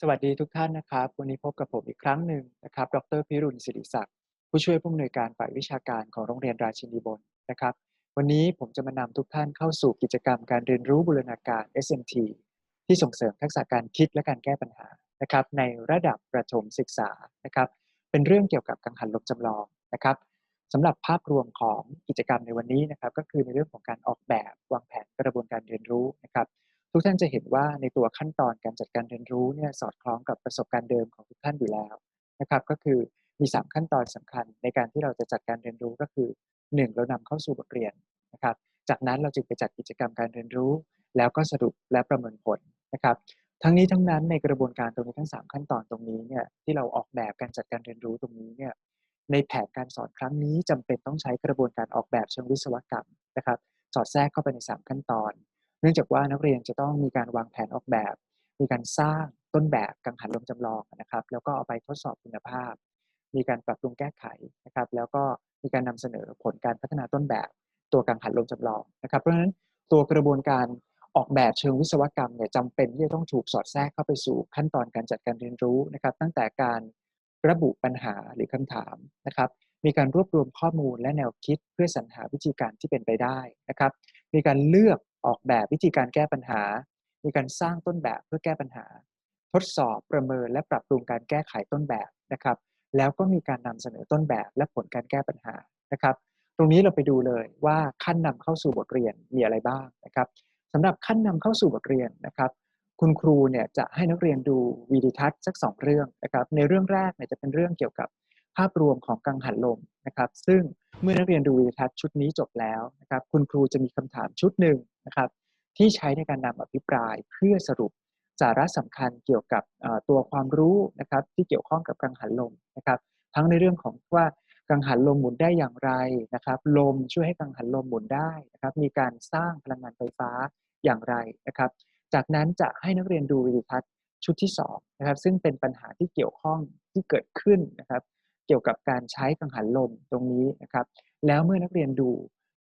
สวัสดีทุกท่านนะครับ วันนี้พบกับผมอีกครั้งหนึ่งนะครับ ดรพิรุณศิริศักดิ์ ผู้ช่วยผู้อำนวยการฝ่ายวิชาการของโรงเรียนราชินีบนนะครับ วันนี้ผมจะมานำทุกท่านเข้าสู่กิจกรรมการเรียนรู้บูรณาการ SMT ที่ส่งเสริมทักษะการคิดและการแก้ปัญหานะครับ ในระดับประถมศึกษานะครับ เป็นเรื่องเกี่ยวกับกังหันลมจำลองนะครับสำหรับภาพรวมของกิจกรรมในวันนี้นะครับ ก็คือในเรื่องของการออกแบบวางแผนกระบวนการเรียนรู้นะครับ ทุกท่านจะเห็นว่าในตัวขั้นตอนการจัดการเรียนรู้เนี่ยสอดคล้องกับประสบการณ์เดิมของทุกท่านอยู่แล้วนะครับ ก็คือมี 3 ขั้นตอนสำคัญในการที่เราจะจัดการเรียนรู้ก็คือ 1 เรานำเข้าสู่บทเรียนนะครับ จากนั้นเราจึงไปจัดกิจกรรมการเรียนรู้ แล้วก็สรุปและประเมินผลนะครับ ทั้งนี้ทั้งนั้นในกระบวนการตรงนี้ทั้ง 3 ขั้นตอนตรงนี้เนี่ยที่เราออกแบบการจัดการเรียนรู้ตรงนี้เนี่ยในแผนการสอนครั้งนี้จำเป็นต้องใช้กระบวนการออกแบบเชิงวิศวกรรมนะครับ สอดแทรกเข้าไปใน 3 ขั้นตอน นื่องจากว่านักเรียนจะต้องมีการวางแผนออกแบบ มีการสร้างต้นแบบกังหันลมจำลองนะครับ แล้วก็เอาไปทดสอบคุณภาพ มีการปรับปรุงแก้ไขนะครับ แล้วก็มีการนำเสนอผลการพัฒนาต้นแบบ ตัวกังหันลมจำลองนะครับ เพราะฉะนั้นตัวกระบวนการออกแบบเชิงวิศวกรรมเนี่ยจำเป็นที่จะต้องถูกสอดแทรกเข้าไปสู่ขั้นตอนการจัดการเรียนรู้นะครับ ตั้งแต่การระบุปัญหาหรือคำถามนะครับ มีการรวบรวมข้อมูลและแนวคิดเพื่อสรรหาวิธีการที่เป็นไปได้นะครับ มีการเลือก ออกแบบวิธีการแก้ปัญหา มีการสร้างต้นแบบเพื่อแก้ปัญหา ทดสอบประเมินและปรับปรุงการแก้ไขต้นแบบนะครับ แล้วก็มีการนำเสนอต้นแบบและผลการแก้ปัญหานะครับ ตรงนี้เราไปดูเลยว่าขั้นนำเข้าสู่บทเรียนมีอะไรบ้างนะครับสำหรับขั้นนำเข้าสู่บทเรียนนะครับ คุณครูเนี่ยจะให้นักเรียนดูวีดิทัศน์สักสองเรื่องนะครับ ในเรื่องแรกเนี่ยจะเป็นเรื่องเกี่ยวกับ ภาพรวมของกังหันลมนะครับ ซึ่งเมื่อนักเรียนดูวีดิทัศน์ชุดนี้จบแล้วนะครับ คุณครูจะมีคำถามชุดหนึ่งนะครับ ที่ใช้ในการนำอภิปรายเพื่อสรุปสาระสำคัญเกี่ยวกับตัวความรู้นะครับ ที่เกี่ยวข้องกับกังหันลมนะครับ ทั้งในเรื่องของว่ากังหันลมหมุนได้อย่างไรนะครับ ลมช่วยให้กังหันลมหมุนได้นะครับ มีการสร้างพลังงานไฟฟ้าอย่างไรนะครับ จากนั้นจะให้นักเรียนดูวิดีทัศน์ชุดที่2นะครับซึ่งเป็นปัญหาที่เกี่ยวข้องที่เกิดขึ้นนะครับ เกี่ยวกับการใช้กังหันลมตรงนี้นะครับ แล้วเมื่อนักเรียนดู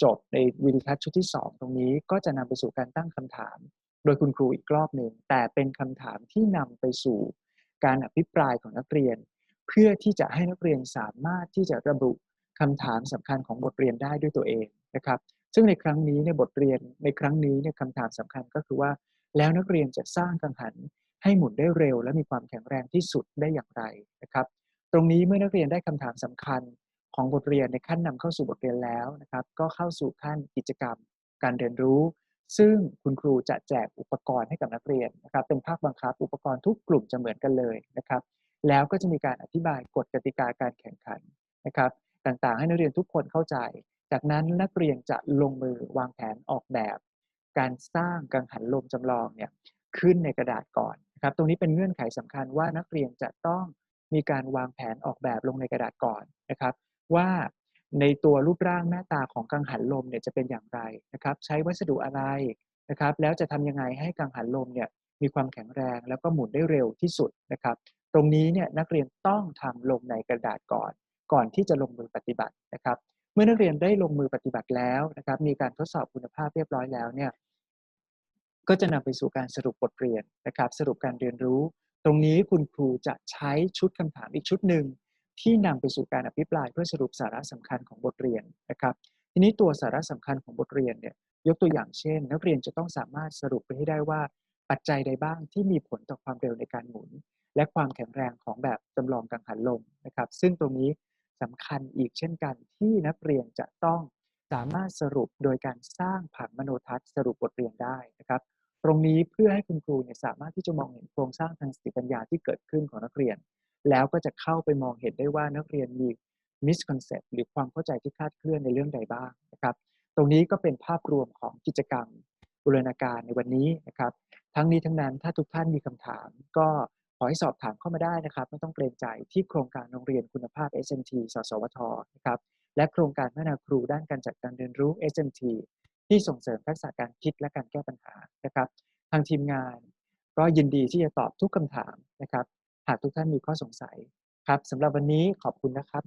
จบในวิดีทัศน์ชุดที่ 2 ตรงนี้ก็จะนำไปสู่การตั้งคำถาม โดยคุณครูอีกรอบหนึ่งแต่เป็นคำถามที่นำไปสู่การอภิปรายของนักเรียน เพื่อที่จะให้นักเรียนสามารถที่จะระบุคำถามสำคัญของบทเรียนได้ด้วยตัวเองนะครับ ซึ่งในครั้งนี้ในบทเรียนในครั้งนี้เนี่ยคำถามสำคัญก็คือว่า แล้วนักเรียนจะสร้างกังหันให้หมุนได้เร็ว และมีความแข็งแรงที่สุดได้อย่างไรนะครับ ตรงนี้เมื่อนักเรียนได้คำถามสำคัญของบทเรียนในขั้นนำเข้าสู่บทเรียนแล้วนะครับ ก็เข้าสู่ขั้นกิจกรรม การเรียนรู้ ซึ่งคุณครูจะแจกอุปกรณ์ให้กับนักเรียนนะครับ เป็นภาคบังคับ อุปกรณ์ทุกกลุ่มจะเหมือนกันเลยนะครับ แล้วก็จะมีการอธิบายกฎกติกาการแข่งขันนะครับ ต่างๆ ให้นักเรียนทุกคนเข้าใจ จากนั้นนักเรียนจะลงมือวางแผนออกแบบ การสร้างกังหันลมจำลองเนี่ยขึ้นในกระดาษก่อนนะครับ ตรงนี้เป็นเงื่อนไขสำคัญว่านักเรียนจะต้อง มีการวางแผนออกแบบลงในกระดาษก่อนนะครับ ว่าในตัวรูปร่างหน้าตาของกังหันลมเนี่ยจะเป็นอย่างไรนะครับ ใช้วัสดุอะไรนะครับ แล้วจะทำยังไงให้กังหันลมเนี่ยมีความแข็งแรงแล้วก็หมุนได้เร็วที่สุดนะครับ ตรงนี้เนี่ยนักเรียนต้องทำลงในกระดาษก่อน ก่อนที่จะลงมือปฏิบัตินะครับ เมื่อนักเรียนได้ลงมือปฏิบัติแล้วนะครับ มีการทดสอบคุณภาพเรียบร้อยแล้วเนี่ยก็จะนำไปสู่การสรุปบทเรียนนะครับ สรุปการเรียนรู้ ตรงนี้คุณครูจะใช้ชุดคำถามอีกชุดหนึ่งที่นำไปสู่การอภิปรายเพื่อสรุปสาระสำคัญของบทเรียนนะครับ ทีนี้ตัวสาระสำคัญของบทเรียนเนี่ยยกตัวอย่างเช่น นักเรียนจะต้องสามารถสรุปไปให้ได้ว่า ปัจจัยใดบ้างที่มีผลต่อความเร็วในการหมุน และความแข็งแรงของแบบจำลองกังหันลมนะครับ ซึ่งตรงนี้สำคัญอีกเช่นกันที่นักเรียนจะต้องสามารถสรุปโดยการสร้างผังมโนทัศน์สรุปบทเรียนได้นะครับ ตรงนี้เพื่อให้คุณครูเนี่ยสามารถที่จะมองเห็นโครงสร้างทางสติปัญญาที่เกิดขึ้นของนักเรียน แล้วก็จะเข้าไปมองเห็นได้ว่านักเรียนมี misconcept หรือความเข้าใจที่คลาดเคลื่อนในเรื่องใดบ้างนะครับ ตรงนี้ก็เป็นภาพรวมของกิจกรรมบูรณาการในวันนี้นะครับ ทั้งนี้ทั้งนั้นถ้าทุกท่านมีคำถาม ก็ขอให้สอบถามเข้ามาได้นะครับไม่ต้องเกรงใจที่โครงการโรงเรียนคุณภาพ SMT สสวทนะครับและโครงการพัฒนาครูด้านการจัดการเรียนรู้ SMT ที่ส่งเสริมทักษะการคิดและการแก้ปัญหานะครับ ทางทีมงานก็ยินดีที่จะตอบทุกคำถามนะครับ หากทุกท่านมีข้อสงสัยครับสำหรับวันนี้ขอบคุณนะครับ